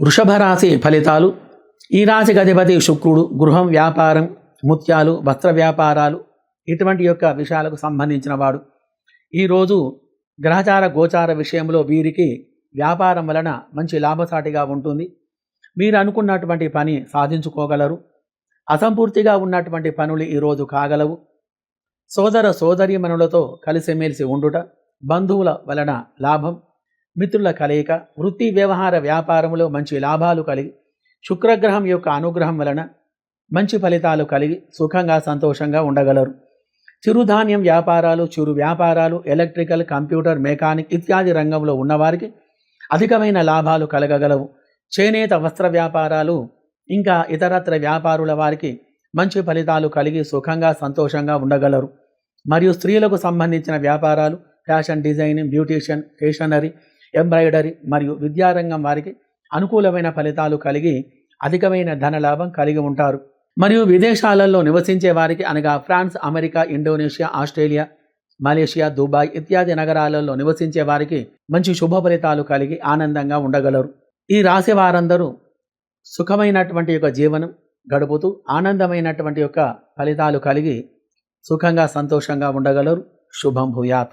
వృషభ రాశి ఫలితాలు ఈ రాశికి అధిపతి శుక్రుడు గృహం వ్యాపారం ముత్యాలు వస్త్ర వ్యాపారాలు ఇటువంటి యొక్క విషయాలకు సంబంధించిన వాడు. ఈరోజు గ్రహచార గోచార విషయంలో వీరికి వ్యాపారం వలన మంచి లాభసాటిగా ఉంటుంది. మీరు అనుకున్నటువంటి పని సాధించుకోగలరు. అసంపూర్తిగా ఉన్నటువంటి పనులు ఈరోజు కాగలవు. సోదర సోదరీమణులతో కలిసిమెలిసి ఉండుట బంధువుల వలన లాభం. మిత్రుల కలయిక వృత్తి వ్యవహార వ్యాపారంలో మంచి లాభాలు కలిగి శుక్రగ్రహం యొక్క అనుగ్రహం వలన మంచి ఫలితాలు కలిగి సుఖంగా సంతోషంగా ఉండగలరు. చిరుధాన్యం వ్యాపారాలు చిరు వ్యాపారాలు ఎలక్ట్రికల్ కంప్యూటర్ మెకానిక్ ఇత్యాది రంగంలో ఉన్నవారికి అధికమైన లాభాలు కలగగలవు. చేనేత వస్త్ర వ్యాపారాలు ఇంకా ఇతరత్ర వ్యాపారుల వారికి మంచి ఫలితాలు కలిగి సుఖంగా సంతోషంగా ఉండగలరు. మరియు స్త్రీలకు సంబంధించిన వ్యాపారాలు fashion designing beautician stationery embroidery మరియు విద్యారంగం వారికి అనుకూలమైన ఫలితాలు కలిగి అధికమైన ధనలాభం కలిగి ఉంటారు. మరియు విదేశాలలో నివసించే వారికి అనగా France America Indonesia Australia Malaysia Dubai ఇత్యాది నగరాలలో నివసించే వారికి మంచి శుభ ఫలితాలు కలిగి ఆనందంగా ఉండగలరు. ఈ రాశి వారందరూ సుఖమైనటువంటి యొక్క జీవనం గడుపుతూ ఆనందమైనటువంటి యొక్క ఫలితాలు కలిగి సుఖంగా సంతోషంగా ఉండగలరు. శుభం భూయాత్.